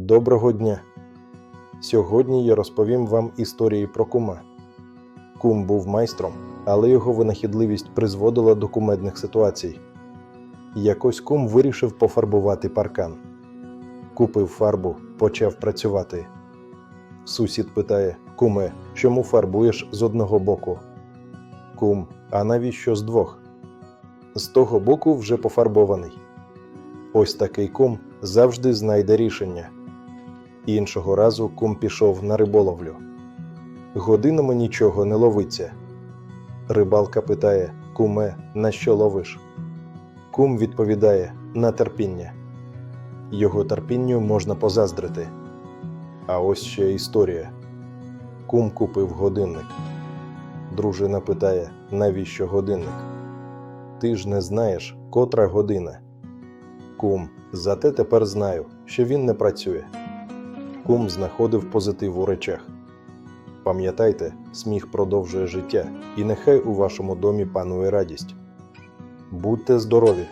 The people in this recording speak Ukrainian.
Доброго дня! Сьогодні я розповім вам історії про кума. Кум був майстром, але його винахідливість призводила до кумедних ситуацій. Якось кум вирішив пофарбувати паркан. Купив фарбу, почав працювати. Сусід питає: Куме, чому фарбуєш з одного боку? Кум, а навіщо з двох? З того боку вже пофарбований. Ось такий кум завжди знайде рішення. Іншого разу кум пішов на риболовлю. Годинами нічого не ловиться. Рибалка питає: Куме, на що ловиш? Кум відповідає на терпіння. Його терпінню можна позаздрити. А ось ще історія. Кум купив годинник. Дружина питає, навіщо годинник? Ти ж не знаєш, котра година. Кум, зате тепер знаю, що він не працює. Кум знаходив позитив у речах. Пам'ятайте, сміх продовжує життя, і нехай у вашому домі панує радість. Будьте здорові!